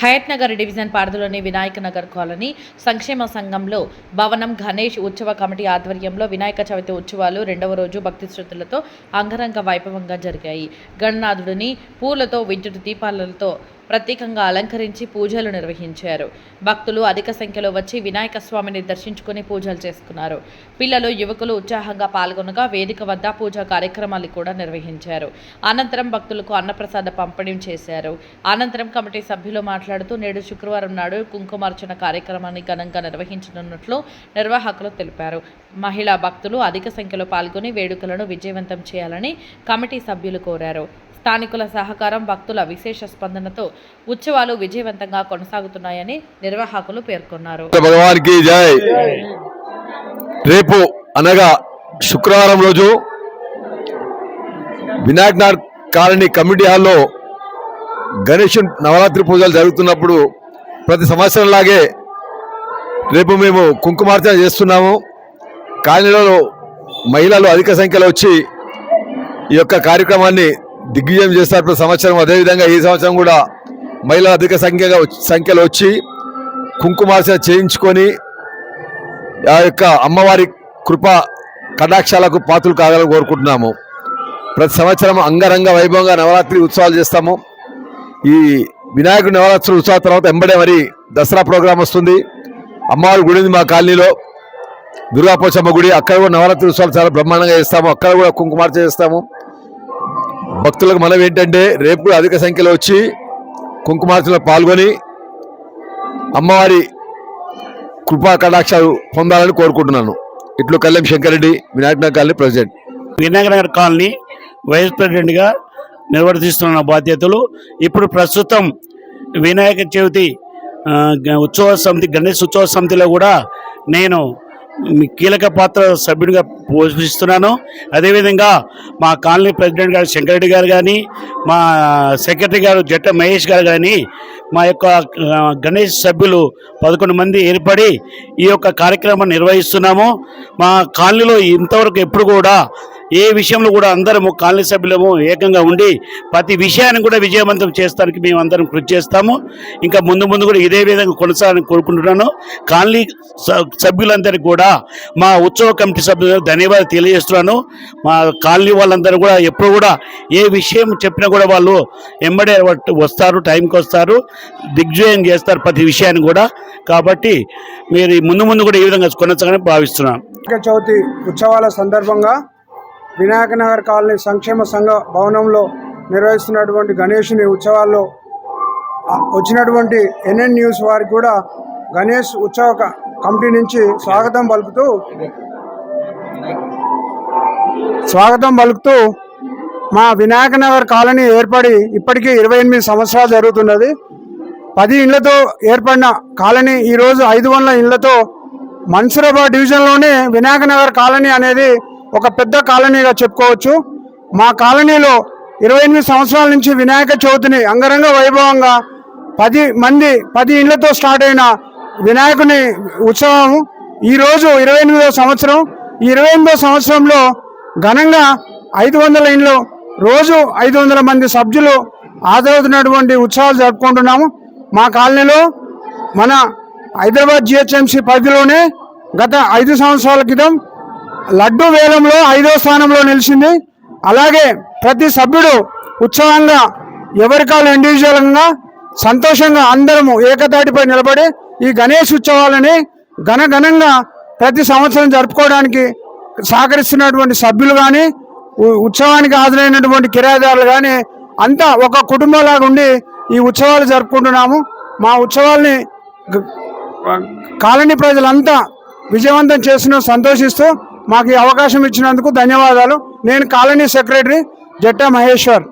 Hayath Nagar division పరిధిలోని Vinayaka Nagar colony సంక్షేమ సంఘంలో భవనం గణేష్ ఉత్సవ కమిటీ ఆధ్వర్యంలో వినాయక చవితి ఉత్సవాలు రెండవ రోజు భక్తి శ్రద్ధలతో అంగరంగ వైభవంగా జరిగాయి. గణనాథుడిని పూలతో విద్యుత్ దీపాలతో ప్రత్యేకంగా అలంకరించి పూజలు నిర్వహించారు. భక్తులు అధిక సంఖ్యలో వచ్చి వినాయక స్వామిని దర్శించుకుని పూజలు చేసుకున్నారు. పిల్లలు యువకులు ఉత్సాహంగా పాల్గొనగా వేదిక వద్ద పూజా కార్యక్రమాలు కూడా నిర్వహించారు. అనంతరం భక్తులకు అన్నప్రసాద పంపిణీ చేశారు. అనంతరం కమిటీ సభ్యులు మాట్లాడుతూ నేడు శుక్రవారం నాడు కుంకుమార్చన కార్యక్రమాన్ని ఘనంగా నిర్వహించనున్నట్లు నిర్వాహకులు తెలిపారు. మహిళా భక్తులు అధిక సంఖ్యలో పాల్గొని వేడుకలను విజయవంతం చేయాలని కమిటీ సభ్యులు కోరారు. స్థానికుల సహకారం భక్తుల విశేష స్పందనతో ఉత్సవాలు విజయవంతంగా కొనసాగుతున్నాయని నిర్వాహకులు పేర్కొన్నారు. భగవాన్కి జై. రేపు అనగా శుక్రవారం రోజు వినాయక్నాథ్ కాలనీ కమిటీ హాల్లో గణేష్ నవరాత్రి పూజలు జరుగుతున్నప్పుడు ప్రతి సంవత్సరంలాగే రేపు మేము కుంకుమార్చన చేస్తున్నాము. కాలనీలో మహిళలు అధిక సంఖ్యలో వచ్చి ఈ యొక్క కార్యక్రమాన్ని దిగ్విజయం చేస్తారు ప్రతి సంవత్సరం అదేవిధంగా ఈ సంవత్సరం కూడా మహిళలు అధిక సంఖ్యగా సంఖ్యలో వచ్చి కుంకుమార్చన చేయించుకొని ఆ యొక్క అమ్మవారి కృప కటాక్షాలకు పాత్రలు కాగలని కోరుకుంటున్నాము. ప్రతి సంవత్సరం అంగరంగ వైభవంగా నవరాత్రి ఉత్సవాలు చేస్తాము. ఈ వినాయకుడి నవరాత్రి ఉత్సవాల తర్వాత ఎంబడే మరి దసరా ప్రోగ్రాం వస్తుంది. అమ్మవారి గుడి ఉంది మా కాలనీలో. దుర్గాపోచమ్మ గుడి అక్కడ కూడా నవరాత్రి ఉత్సవాలు చాలా బ్రహ్మాండంగా చేస్తాము. అక్కడ కూడా కుంకుమార్చ చేస్తాము. భక్తులకు మనం ఏంటంటే రేపు కూడా అధిక సంఖ్యలో వచ్చి కుంకుమార్చనలో పాల్గొని అమ్మవారి కృపా కటాక్షాలు పొందాలని కోరుకుంటున్నాను. ఇట్లు Kalyan Shankareddy Vinayaka colony president. Vinayaknagar colony vice ప్రెసిడెంట్గా నిర్వర్తిస్తున్న బాధ్యతలు. ఇప్పుడు ప్రస్తుతం వినాయక చవితి గ- ఉత్సవ సమితి గణేష్ ఉత్సవ సమితిలో కూడా నేను కీలక పాత్ర సభ్యుడిగా పోషిస్తున్నాను. అదేవిధంగా మా కాలనీ ప్రెసిడెంట్ గారు శంకరెడ్డి గారు కానీ మా సెక్రటరీ గారు జట్ట మహేష్ గారు కానీ మా యొక్క గణేష్ సభ్యులు పదకొండు మంది ఏర్పడి ఈ యొక్క కార్యక్రమం నిర్వహిస్తున్నాము. మా కాలనీలో ఇంతవరకు ఎప్పుడు కూడా ఏ విషయంలో కూడా అందరము కాలనీ సభ్యులము ఏకంగా ఉండి ప్రతి విషయాన్ని కూడా విజయవంతం చేస్తానికి మేము అందరం కృషి చేస్తాము. ఇంకా ముందు ముందు కూడా ఇదే విధంగా కొనసాగాలని కోరుకుంటున్నాను. కాలనీ సభ్యులందరికీ కూడా మా ఉత్సవ కమిటీ సభ్యులకు ధన్యవాదాలు తెలియజేస్తున్నాను. మా కాలనీ వాళ్ళందరూ కూడా ఎప్పుడు కూడా ఏ విషయం చెప్పినా కూడా వాళ్ళు ఎంబడే వస్తారు టైంకి వస్తారు దిగ్విజయం చేస్తారు ప్రతి విషయాన్ని కూడా. కాబట్టి మీరు ముందు ముందు కూడా ఈ విధంగా కొనసాగని భావిస్తున్నాను. చవితి ఉత్సవాల సందర్భంగా వినాయక నగర్ కాలనీ సంక్షేమ సంఘ భవనంలో నిర్వహిస్తున్నటువంటి గణేషుని ఉత్సవాల్లో వచ్చినటువంటి ఎన్ఎన్ న్యూస్ వారికి కూడా గణేష్ ఉత్సవ కమిటీ నుంచి స్వాగతం పలుకుతూ స్వాగతం పలుకుతూ మా వినాయక నగర్ కాలనీ ఏర్పడి ఇప్పటికీ ఇరవై ఎనిమిది సంవత్సరాలు జరుగుతున్నది. పది ఇళ్ళతో ఏర్పడిన కాలనీ ఈరోజు ఐదు వందల ఇళ్ళతో మన్సురాబాద్ డివిజన్లోనే వినాయక నగర్ కాలనీ అనేది ఒక పెద్ద కాలనీగా చెప్పుకోవచ్చు. మా కాలనీలో ఇరవై ఎనిమిది సంవత్సరాల నుంచి వినాయక చవితిని అంగరంగ వైభవంగా పది మంది పది ఇళ్ళతో స్టార్ట్ అయిన వినాయకుని ఉత్సవం ఈరోజు ఇరవై ఎనిమిదవ సంవత్సరం. ఈ ఇరవై ఎనిమిదో సంవత్సరంలో ఘనంగా ఐదు వందల ఇండ్లు రోజు ఐదు వందల మంది సభ్యులు హాజరవుతున్నటువంటి ఉత్సవాలు జరుపుకుంటున్నాము. మా కాలనీలో మన హైదరాబాద్ జిహెచ్ఎంసీ పరిధిలోనే గత ఐదు సంవత్సరాల క్రితం లడ్డు వేలంలో ఐదో స్థానంలో నిలిచింది. అలాగే ప్రతి సభ్యుడు ఉత్సవంగా ఎవరికాలు ఇండివిజువల్గా సంతోషంగా అందరము ఏకతాటిపై నిలబడి ఈ గణేష్ ఉత్సవాలని ఘనఘనంగా ప్రతి సంవత్సరం జరుపుకోవడానికి సహకరిస్తున్నటువంటి సభ్యులు కానీ ఉత్సవానికి హాజరైనటువంటి కిరాయిదారులు కానీ అంతా ఒక కుటుంబంలాగా ఉండి ఈ ఉత్సవాలు జరుపుకుంటున్నాము. మా ఉత్సవాల్ని కాలనీ ప్రజలంతా విజయవంతం చేసిన సంతోషిస్తూ మాకు ఈ అవకాశం ఇచ్చినందుకు ధన్యవాదాలు. నేను కాలనీ సెక్రటరీ జట్టా మహేశ్వర్.